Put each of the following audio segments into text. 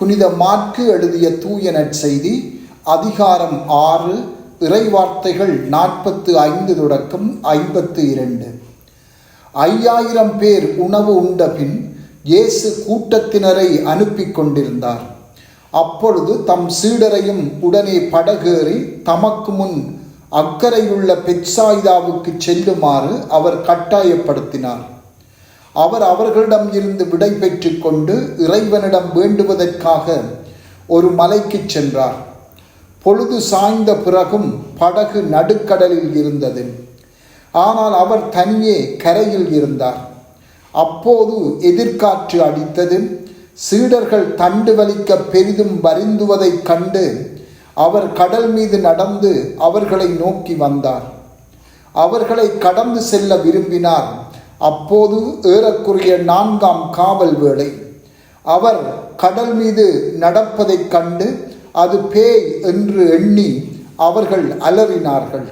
புனித மாற்கு எழுதிய தூய நற்செய்தி அதிகாரம் ஆறு இறைவார்த்தைகள் நாற்பத்து ஐந்து தொடக்கம் ஐம்பத்து இரண்டு. ஐயாயிரம் பேர் உணவு உண்டபின் இயேசு கூட்டத்தினரை அனுப்பி கொண்டிருந்தார். அப்பொழுது தம் சீடரையும் உடனே படகேறி தமக்கு முன் அக்கறையுள்ள பெட்சாய்தாவுக்கு செல்லுமாறு அவர் கட்டாயப்படுத்தினார். அவர் அவர்களிடம் இருந்து விடை பெற்று கொண்டு இறைவனிடம் வேண்டுவதற்காக ஒரு மலைக்கு சென்றார். பொழுது சாய்ந்த பிறகும் படகு நடுக்கடலில் இருந்தது. ஆனால் அவர் தனியே கரையில் இருந்தார். அப்போது எதிர்காற்று அடித்தது. சீடர்கள் தண்டு வலிக்க பெரிதும் வருந்துவதைக் கண்டு அவர் கடல் மீது நடந்து அவர்களை நோக்கி வந்தார். அவர்களை கடந்து செல்ல விரும்பினார். அப்போது ஏறக்குறைய நான்காம் காவல் வேளை. அவர் கடல் மீது நடப்பதைக் கண்டு அது பேய் என்று எண்ணி அவர்கள் அலறினார்கள்.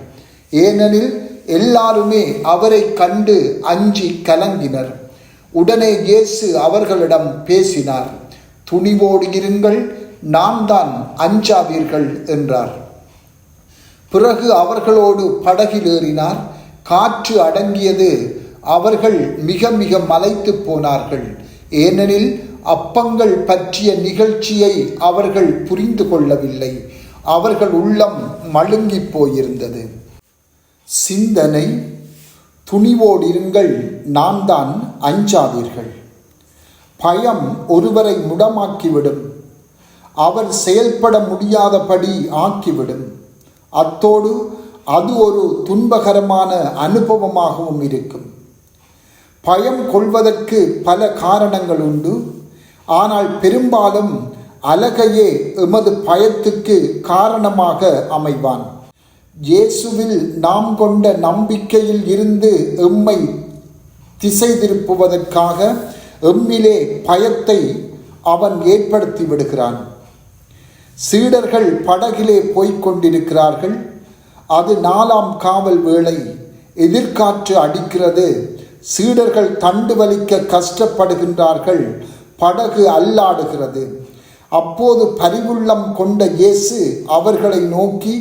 ஏனெனில் எல்லாருமே அவரை கண்டு அஞ்சி கலங்கினர். உடனே இயேசு அவர்களிடம் பேசினார் துணிவோடு இருங்கள் நான் தான் அஞ்சாவீர்கள் என்றார். பிறகு அவர்களோடு படகில் ஏறினார். காற்று அடங்கியது அவர்கள் மிக மிக மலைத்து போனார்கள். ஏனெனில் அப்பங்கள் பற்றிய நிகழ்ச்சியை அவர்கள் புரிந்து கொள்ளவில்லை. அவர்கள் உள்ளம் மழுங்கி போயிருந்தது. சிந்தனை துணிவோடிருங்கள் நான் தான் அஞ்சாதீர்கள். பயம் ஒருவரை முடமாக்கிவிடும். அவர் செயல்பட முடியாதபடி ஆக்கிவிடும். அத்தோடு அது ஒரு துன்பகரமான அனுபவமாகவும் இருக்கும். பயம் கொள்வதற்கு பல காரணங்கள் உண்டு ஆனால் பெரும்பாலும் அழகையே எமது பயத்துக்கு காரணமாக அமைவான். இயேசுவில் நாம் கொண்ட நம்பிக்கையில் இருந்து எம்மை திசை திருப்புவதற்காக எம்மிலே பயத்தை அவன் ஏற்படுத்தி விடுகிறான். சீடர்கள் படகிலே போய்க் கொண்டிருக்கிறார்கள். அது நாலாம் காவல் வேளை எதிர்காற்று அடிக்கிறது. சீடர்கள் தண்டு வலிக்க கஷ்டப்படுகின்றார்கள் படகு அல்லாடுகிறது அப்போது பரிவுள்ளம் கொண்ட இயேசு அவர்களை நோக்கி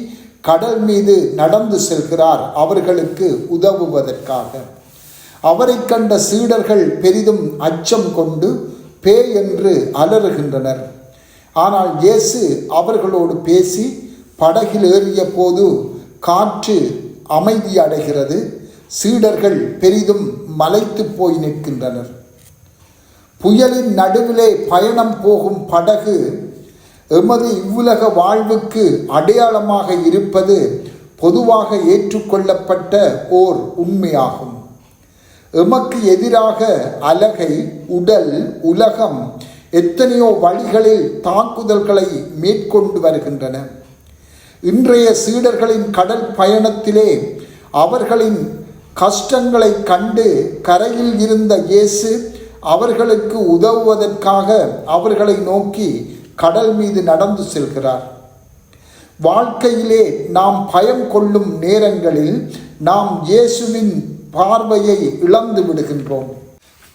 கடல் மீது நடந்து செல்கிறார் அவர்களுக்கு உதவுவதற்காக. அவரை கண்ட சீடர்கள் பெரிதும் அச்சம் கொண்டு பே என்று அலறுகின்றனர். ஆனால் இயேசு அவர்களோடு பேசி படகில் ஏறிய போது காற்று அமைதியடைகிறது சீடர்கள் பெரிதும் மலைத்து போய் நிற்கின்றனர். புயலின் நடுவிலே பயணம் போகும் படகு எமது இவ்வுலக வாழ்வுக்கு அடையாளமாக இருப்பது பொதுவாக ஏற்றுக்கொள்ளப்பட்ட ஓர் உண்மையாகும். எமக்கு எதிராக அலகை உடல் உலகம் எத்தனையோ வழிகளில் தாக்குதல்களை மேற்கொண்டு வருகின்றன. இன்றைய சீடர்களின் கடல் பயணத்திலே அவர்களின் கஷ்டங்களை கண்டு கரையில் இருந்த இயேசு அவர்களுக்கு உதவுவதற்காக அவர்களை நோக்கி கடல் மீது நடந்து செல்கிறார். வாழ்க்கையிலே நாம் பயம் கொள்ளும் நேரங்களில் நாம் இயேசுவின் பார்வையை இழந்து விடுகின்றோம்.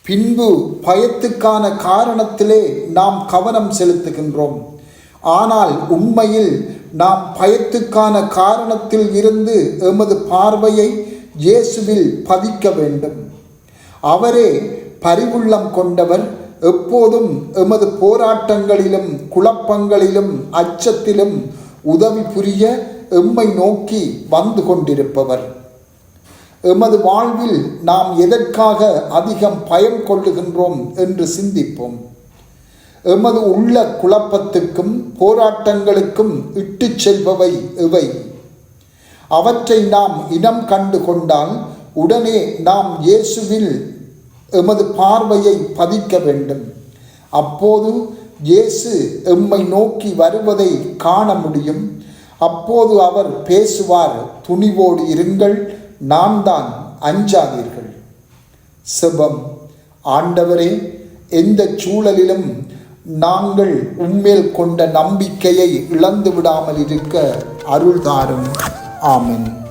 பின்பு பயத்துக்கான காரணத்திலே நாம் கவனம் செலுத்துகின்றோம். ஆனால் உண்மையில் நாம் பயத்துக்கான காரணத்தில் இருந்து எமது பார்வையை இயேசுவில் பதிக்க வேண்டும். அவரே பரிவுள்ளம் கொண்டவர் எப்போதும் எமது போராட்டங்களிலும் குழப்பங்களிலும் அச்சத்திலும் உதவி புரிய எம்மை நோக்கி வந்து கொண்டிருப்பவர். எமது வாழ்வில் நாம் எதற்காக அதிகம் பயம் கொள்ளுகின்றோம் என்று சிந்திப்போம். எமது உள்ள குழப்பத்துக்கும் போராட்டங்களுக்கும் இட்டு செல்பவை இவை. அவற்றை நாம் இனம் கண்டு கொண்டால் உடனே நாம் இயேசுவில் எமது பார்வையை பதிக்க வேண்டும். அப்போது இயேசு எம்மை நோக்கி வருவதை காண முடியும். அப்போது அவர் பேசுவார் துணிவோடு இருங்கள் நான் தான் அஞ்சாதீர்கள். செபம். ஆண்டவரே எந்த சூழலிலும் நாங்கள் உண்மையில் கொண்ட நம்பிக்கையை இழந்து விடாமல் இருக்க அருள் Amen.